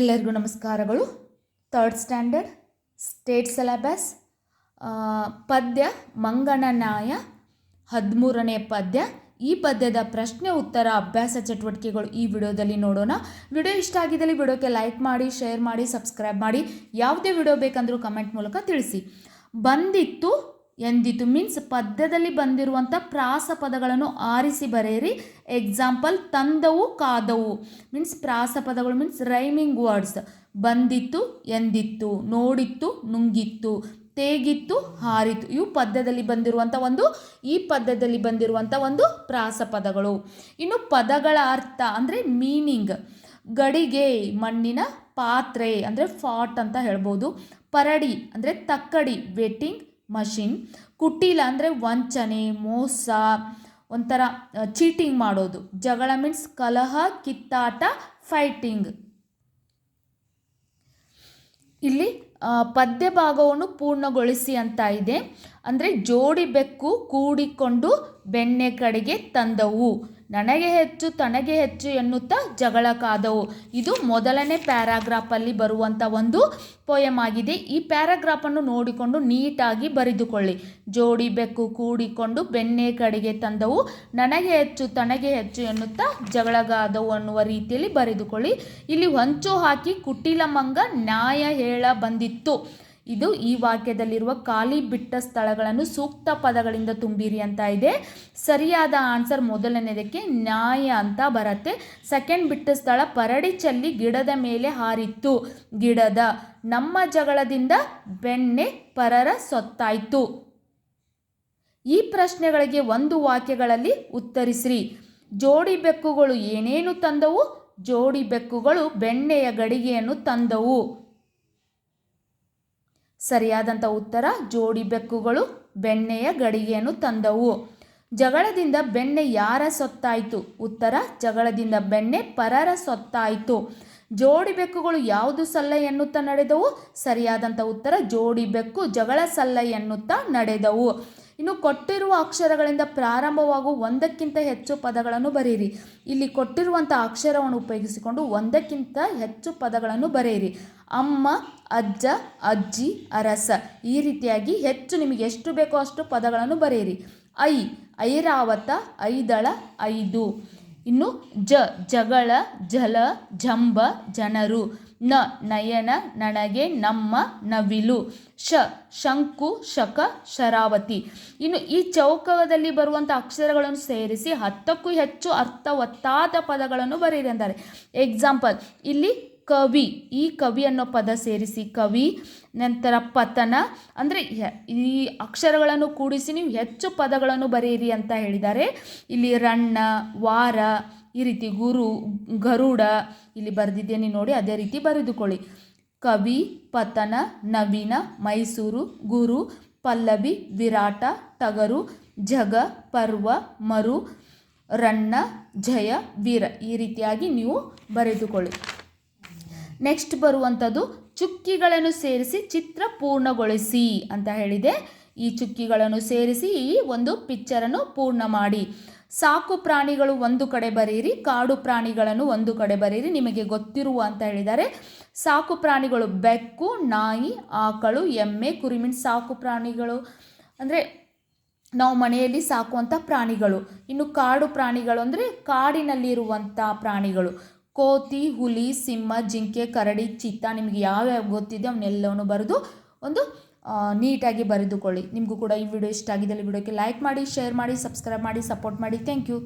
ಎಲ್ಲರಿಗೂ ನಮಸ್ಕಾರಗಳು. Third standard state syllabus ಪದ್ಯ ಮಂಗನನಾಯ ಹದಿಮೂರನೇ ಪದ್ಯ. ಈ ಪದ್ಯದ ಪ್ರಶ್ನೆ, ಉತ್ತರ, ಅಭ್ಯಾಸ ಚಟುವಟಿಕೆಗಳು ಈ ವಿಡಿಯೋದಲ್ಲಿ ನೋಡೋಣ. ವಿಡಿಯೋ ಇಷ್ಟ ಆಗಿದ್ದಲ್ಲಿ ವಿಡಿಯೋಕ್ಕೆ ಲೈಕ್ ಮಾಡಿ ಶೇರ್ ಮಾಡಿ ಸಬ್ಸ್ಕ್ರೈಬ್ ಮಾಡಿ. ಯಾವುದೇ ವಿಡಿಯೋ ಬೇಕಂದರೂ ಕಮೆಂಟ್ ಮೂಲಕ ತಿಳಿಸಿ. ಬಂದಿತ್ತು ಎಂದಿತು ಮೀನ್ಸ್ ಪದ್ಯದಲ್ಲಿ ಬಂದಿರುವಂಥ ಪ್ರಾಸ ಪದಗಳನ್ನು ಆರಿಸಿ ಬರೆಯಿರಿ. ಎಕ್ಸಾಂಪಲ್ ತಂದವು, ಕಾದವು. ಮೀನ್ಸ್ ಪ್ರಾಸ ಪದಗಳು ಮೀನ್ಸ್ ರೈಮಿಂಗ್ ವರ್ಡ್ಸ್ ಬಂದಿತ್ತು, ಎಂದಿತ್ತು, ನೋಡಿತ್ತು, ನುಂಗಿತ್ತು, ತೇಗಿತ್ತು, ಹಾರಿತು. ಇವು ಪದ್ಯದಲ್ಲಿ ಬಂದಿರುವಂಥ ಒಂದು, ಈ ಪದ್ಯದಲ್ಲಿ ಬಂದಿರುವಂಥ ಒಂದು ಪ್ರಾಸ ಪದಗಳು. ಇನ್ನು ಪದಗಳ ಅರ್ಥ ಅಂದರೆ ಮೀನಿಂಗ್ ಗಡಿಗೆ, ಮಣ್ಣಿನ ಪಾತ್ರೆ ಅಂದರೆ ಫಾಟ್ ಅಂತ ಹೇಳ್ಬೋದು. ಪರಡಿ ಅಂದರೆ ತಕ್ಕಡಿ ವೆಟ್ಟಿಂಗ್ ಮಷಿನ್. ಕುಟಿಲ ಅಂದರೆ ವಂಚನೆ, ಮೋಸ, ಒಂಥರ ಚೀಟಿಂಗ್ ಮಾಡೋದು. ಜಗಳ ಮೀನ್ಸ್ ಕಲಹ, ಕಿತ್ತಾಟ, ಫೈಟಿಂಗ್. ಇಲ್ಲಿ ಪದ್ಯ ಭಾಗವನ್ನು ಪೂರ್ಣಗೊಳಿಸಿ ಅಂತ ಇದೆ. ಅಂದರೆ ಜೋಡಿ ಬೆಕ್ಕು ಕೂಡಿಕೊಂಡು ಬೆಣ್ಣೆ ಕಡೆಗೆ ತಂದವು. ನನಗೆ ಹೆಚ್ಚು ತನಗೆ ಹೆಚ್ಚು ಎನ್ನುತ್ತಾ ಜಗಳ ಕಾದವು. ಇದು ಮೊದಲನೇ ಪ್ಯಾರಾಗ್ರಾಫಲ್ಲಿ ಬರುವಂಥ ಒಂದು ಪೋಯಮ್ ಆಗಿದೆ. ಈ ಪ್ಯಾರಾಗ್ರಾಫನ್ನು ನೋಡಿಕೊಂಡು ನೀಟಾಗಿ ಬರೆದುಕೊಳ್ಳಿ. ಜೋಡಿ ಬೆಕ್ಕು ಕೂಡಿಕೊಂಡು ಬೆನ್ನೆ ಕಡೆಗೆ ತಂದವು. ನನಗೆ ಹೆಚ್ಚು ತನಗೆ ಹೆಚ್ಚು ಎನ್ನುತ್ತಾ ಜಗಳಗಾದವು ಅನ್ನುವ ರೀತಿಯಲ್ಲಿ ಬರೆದುಕೊಳ್ಳಿ. ಇಲ್ಲಿ ಹೊಂಚು ಹಾಕಿ ಕುಟಿಲ ಮಂಗ ನ್ಯಾಯ ಹೇಳ ಬಂದಿತ್ತು. ಇದು ಈ ವಾಕ್ಯದಲ್ಲಿರುವ ಖಾಲಿ ಬಿಟ್ಟ ಸ್ಥಳಗಳನ್ನು ಸೂಕ್ತ ಪದಗಳಿಂದ ತುಂಬಿರಿ ಅಂತ ಇದೆ. ಸರಿಯಾದ ಆನ್ಸರ್ ಮೊದಲನೇದಕ್ಕೆ ನ್ಯಾಯ ಅಂತ ಬರುತ್ತೆ. ಸೆಕೆಂಡ್ ಬಿಟ್ಟ ಸ್ಥಳ ಪರಡಿ ಚಲ್ಲಿ ಗಿಡದ ಮೇಲೆ ಹಾರಿತ್ತು. ಗಿಡದ ನಮ್ಮ ಜಗಳದಿಂದ ಬೆಣ್ಣೆ ಪರರ ಸೊತ್ತಾಯ್ತು. ಈ ಪ್ರಶ್ನೆಗಳಿಗೆ ಒಂದು ವಾಕ್ಯಗಳಲ್ಲಿ ಉತ್ತರಿಸ್ರಿ. ಜೋಡಿ ಬೆಕ್ಕುಗಳು ಏನೇನು ತಂದವು? ಜೋಡಿ ಬೆಕ್ಕುಗಳು ಬೆಣ್ಣೆಯ ಗಡಿಗೆಯನ್ನು ತಂದವು. ಸರಿಯಾದಂಥ ಉತ್ತರ, ಜೋಡಿ ಬೆಕ್ಕುಗಳು ಬೆಣ್ಣೆಯ ಗಡಿಗೆಯನ್ನು ತಂದವು. ಜಗಳದಿಂದ ಬೆಣ್ಣೆ ಯಾರ ಸೊತ್ತಾಯಿತು? ಉತ್ತರ, ಜಗಳದಿಂದ ಬೆಣ್ಣೆ ಪರರ ಸೊತ್ತಾಯಿತು. ಜೋಡಿ ಬೆಕ್ಕುಗಳು ಯಾವುದು ಸಲ್ಲ ಎನ್ನುತ್ತಾ ನಡೆದವು? ಸರಿಯಾದಂಥ ಉತ್ತರ, ಜೋಡಿ ಬೆಕ್ಕು ಜಗಳ ಸಲ್ಲ ಎನ್ನುತ್ತಾ ನಡೆದವು. ಇನ್ನು ಕೊಟ್ಟಿರುವ ಅಕ್ಷರಗಳಿಂದ ಪ್ರಾರಂಭವಾಗುವ ಒಂದಕ್ಕಿಂತ ಹೆಚ್ಚು ಪದಗಳನ್ನು ಬರೆಯಿರಿ. ಇಲ್ಲಿ ಕೊಟ್ಟಿರುವಂಥ ಅಕ್ಷರವನ್ನು ಉಪಯೋಗಿಸಿಕೊಂಡು ಒಂದಕ್ಕಿಂತ ಹೆಚ್ಚು ಪದಗಳನ್ನು ಬರೆಯಿರಿ. ಅಮ್ಮ, ಅಜ್ಜ, ಅಜ್ಜಿ, ಅರಸ ಈ ರೀತಿಯಾಗಿ ಹೆಚ್ಚು ನಿಮಗೆ ಎಷ್ಟು ಬೇಕೋ ಅಷ್ಟು ಪದಗಳನ್ನು ಬರೆಯಿರಿ. ಐ, ಐರಾವತ, ಐದಳ, ಐದು. ಇನ್ನು ಜ, ಜಗಳ, ಜಲ, ಜಂಬ, ಜನರು, ನ, ನಯನ, ನನಗೆ, ನಮ್ಮ, ನವಿಲು, ಶ, ಶಂಕು, ಶಕ, ಶರಾವತಿ. ಇನ್ನು ಈ ಚೌಕದಲ್ಲಿ ಬರುವಂಥ ಅಕ್ಷರಗಳನ್ನು ಸೇರಿಸಿ ಹತ್ತಕ್ಕೂ ಹೆಚ್ಚು ಅರ್ಥವತ್ತಾದ ಪದಗಳನ್ನು ಬರೆಯಿರಿ ಅಂತಾರೆ. ಎಕ್ಸಾಂಪಲ್ ಇಲ್ಲಿ ಕವಿ, ಈ ಕವಿ ಅನ್ನೋ ಪದ ಸೇರಿಸಿ ಕವಿ, ನಂತರ ಪತನ, ಅಂದರೆ ಈ ಅಕ್ಷರಗಳನ್ನು ಕೂಡಿಸಿ ನೀವು ಹೆಚ್ಚು ಪದಗಳನ್ನು ಬರೆಯಿರಿ ಅಂತ ಹೇಳಿದ್ದಾರೆ. ಇಲ್ಲಿ ರಣ್ಣ, ವಾರ, ಈ ರೀತಿ ಗುರು, ಗರುಡ ಇಲ್ಲಿ ಬರೆದಿದ್ದೇನೆ ನೋಡಿ, ಅದೇ ರೀತಿ ಬರೆದುಕೊಳ್ಳಿ. ಕವಿ, ಪತನ, ನವೀನ, ಮೈಸೂರು, ಗುರು, ಪಲ್ಲವಿ, ವಿರಾಟ, ಟಗರು, ಜಗ, ಪರ್ವ, ಮರು, ರಣ್ಣ, ಜಯ, ವೀರ ಈ ರೀತಿಯಾಗಿ ನೀವು ಬರೆದುಕೊಳ್ಳಿ. ನೆಕ್ಸ್ಟ್ ಬರುವಂಥದ್ದು ಚುಕ್ಕಿಗಳನ್ನು ಸೇರಿಸಿ ಚಿತ್ರ ಪೂರ್ಣಗೊಳಿಸಿ ಅಂತ ಹೇಳಿದೆ. ಈ ಚುಕ್ಕಿಗಳನ್ನು ಸೇರಿಸಿ ಈ ಒಂದು ಪಿಕ್ಚರನ್ನು ಪೂರ್ಣ ಮಾಡಿ. ಸಾಕು ಪ್ರಾಣಿಗಳು ಒಂದು ಕಡೆ ಬರೀರಿ, ಕಾಡು ಪ್ರಾಣಿಗಳನ್ನು ಒಂದು ಕಡೆ ಬರೀರಿ, ನಿಮಗೆ ಗೊತ್ತಿರುವ ಅಂತ ಹೇಳಿದ್ದಾರೆ. ಸಾಕು ಪ್ರಾಣಿಗಳು ಬೆಕ್ಕು, ನಾಯಿ, ಆಕಳು, ಎಮ್ಮೆ ಕುರಿಮಿನ್ ಸಾಕು ಪ್ರಾಣಿಗಳು. ಅಂದರೆ ನಾವು ಮನೆಯಲ್ಲಿ ಸಾಕುವಂಥ ಪ್ರಾಣಿಗಳು. ಇನ್ನು ಕಾಡು ಪ್ರಾಣಿಗಳು ಅಂದರೆ ಕಾಡಿನಲ್ಲಿರುವಂಥ ಪ್ರಾಣಿಗಳು. ಕೋತಿ, ಹುಲಿ, ಸಿಂಹ, ಜಿಂಕೆ, ಕರಡಿ ಚಿತ್ತ ನಿಮಗೆ ಯಾವ್ಯಾವ ಗೊತ್ತಿದೆ ಅವನ್ನೆಲ್ಲವನ್ನು ಬರೆದು ಒಂದು ನೀಟಾಗಿ ಬರೆದುಕೊಳ್ಳಿ. ನಿಮಗೂ ಕೂಡ ಈ ವಿಡಿಯೋ ಇಷ್ಟ ಆಗಿದ್ದಲ್ಲಿ ವಿಡಿಯೋಕ್ಕೆ ಲೈಕ್ ಮಾಡಿ ಶೇರ್ ಮಾಡಿ ಸಬ್ಸ್ಕ್ರೈಬ್ ಮಾಡಿ ಸಪೋರ್ಟ್ ಮಾಡಿ. Thank you